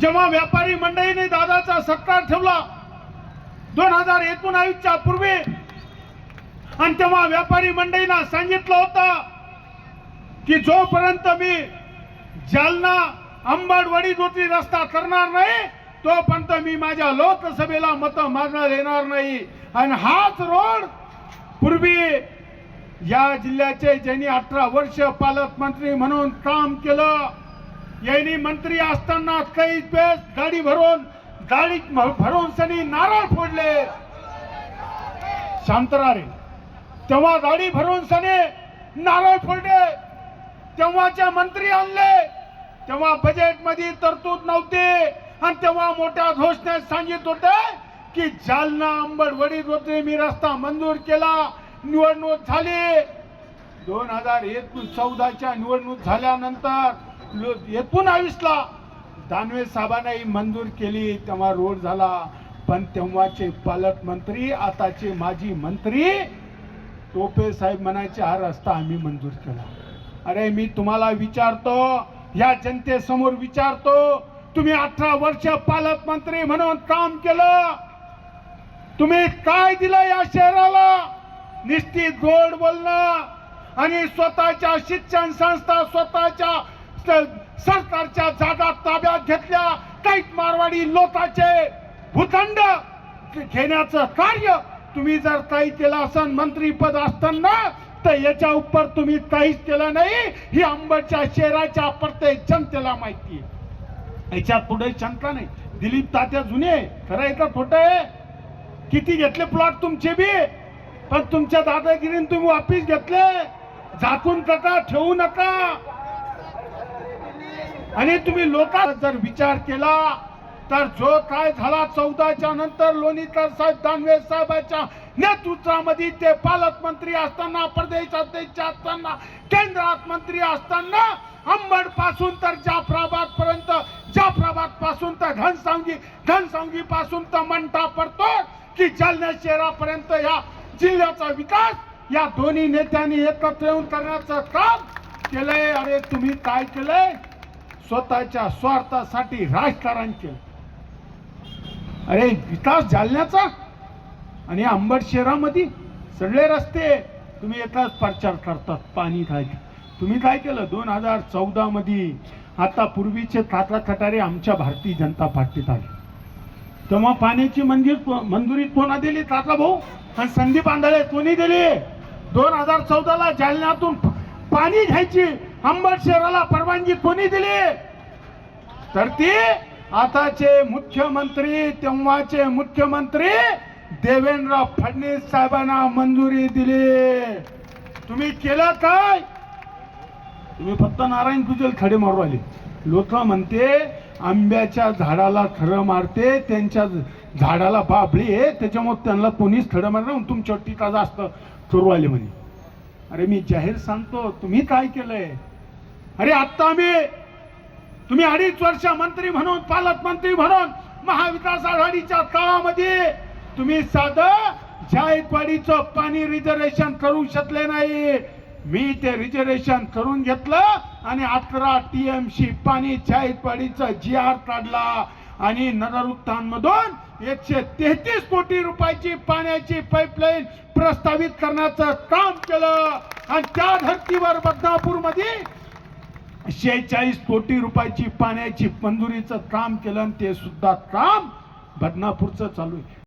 जेव्हा व्यापारी मंडळीने दादाचा सत्कार ठेवला दोन हजार एकोणावीसच्या पूर्वी आणि तेव्हा व्यापारी मंडळींना सांगितलं होतं की जोपर्यंत मी जालना अंबडवाडी वडीदोत्री रस्ता करणार नाही तोपर्यंत मी माझ्या लोकसभेला मत मागणार येणार नाही. आणि हाच रोड पूर्वी या जिल्ह्याचे ज्यांनी अठरा वर्ष पालकमंत्री म्हणून काम केलं यांनी मंत्री असताना काही वेळेस गाडी भरून गाडी भरून सनी नारळ फोडले. शांतरारे तेव्हा गाडी भरून सने नारळ फोडले. तेव्हाचे मंत्री आणले तेव्हा बजेटमध्ये तरतूद नव्हती. आणि तेव्हा मोठ्या घोषणेत सांगित होते की जालना अंबड वडील मी रस्ता मंजूर केला निवडणूक झाली. दोन हजार एक चौदाच्या निवडणूक झाल्यानंतर एकोणावीसला दानवे साहेबांनाही मंजूर केली तेव्हा रोड झाला. पण तेव्हाचे पालकमंत्री आताचे माजी मंत्री टोपे साहेब म्हणायचे हा रस्ता आम्ही मंजूर केला. अरे मी तुम्हाला विचारतो या जनतेसमोर विचारतो तुम्ही अठरा वर्ष पालकमंत्री म्हणून काम केलं. तुम्ही काय दिलं या शहराला? निश्चित गोड बोलणं आणि स्वतःच्या शिक्षण संस्था स्वतःच्या स- सरकारच्या जागा ताब्यात घेतल्या. काही मारवाडी लोकांचे भूखंड घेण्याचं कार्य तुम्ही जर काही केलं असन मंत्रीपद असताना तर याच्या उपर तुम्ही काहीच केलं नाही. ही अंबडच्या शहराच्या प्रत्येक जनतेला माहिती याच्यात पुढे शंका नाही. दिलीप तात्या जुने खरं आहे का खोटं आहे? किती घेतले प्लॉट तुमचे बी? पण तुमच्या दादागिरीने तुम्ही वापिस घेतले. झाकून नका ठेवू नका. आणि तुम्ही लोकांचा जर विचार केला तर जो काय झाला चौदाच्या नंतर लोणीकर साहेब दानवे साहेबांच्या नेतृत्वामध्ये ते पालकमंत्री असताना प्रदेश अध्यक्ष असताना केंद्रात मंत्री असताना अंबडपासून तर जाफराबाद पर्यंत जाफराबादपासून तर घनसावंगी घनसावंगी पासून तर मंठा पडतो की जालना शहरापर्यंत या जिल्ह्याचा विकास या दोन्ही नेत्यांनी एकत्र येऊन करण्याचं काम केलंय. अरे तुम्ही काय केलंय? स्वतःच्या स्वार्थासाठी राजकारण केलं. अरे विकास जालन्याचा आणि अंबड शहरामध्ये सगळे रस्ते तुम्ही येताच प्रचार करतात पाणी काय तुम्ही काय केलं? दोन हजार चौदामध्ये आता पूर्वीचे तात्या थटारे आमच्या भारतीय जनता पार्टीत आले. तेव्हा पाण्याची मंदिर मंजुरी कोणा दिली? तात्या भाऊ? आणि संदीप आंधळे कोणी दिली? दोन हजार चौदाला जालन्यातून पाणी घ्यायची अंबड शहराला परवानगी कोणी दिली? तर ती आताचे मुख्यमंत्री तेव्हाचे मुख्यमंत्री देवेंद्र फडणवीस साहेबांना मंजुरी दिली. तुम्ही केलं काय? तुम्ही फक्त नारायण कुजल खडे मारू आले लोक म्हणते आंब्याच्या झाडाला खरं मारते त्यांच्या झाडाला बाबळी आहे त्याच्यामुळे त्यांना कोणीच खडं मारलं म्हणून तुमच्या टीका जास्त करू आले म्हणे. अरे मी जाहीर सांगतो तुम्ही काय केलंय? अरे आत्ता मी तुम्ही अडीच वर्ष मंत्री म्हणून पालकमंत्री म्हणून महाविकास आघाडीच्या काळामध्ये तुम्ही साधं जायकवाडीचं पाणी रिझर्वेशन करू शकले नाही. मी ते रिझर्वेशन करून घेतलं आणि अकरा टीएमसी पाणी जायकवाडीचं जी आर काढला. आणि नगरउत्थानमधून एकशे तेहतीस कोटी रुपयाची पाण्याची पाईपलाईन प्रस्तावित करण्याचं काम केलं. आणि त्या धर्तीवर बदनापूरमध्ये शेहेचाळीस कोटी रुपयाची पाण्याची मंजुरीचं काम केलं आणि ते सुद्धा काम बदनापूरचं चालू आहे.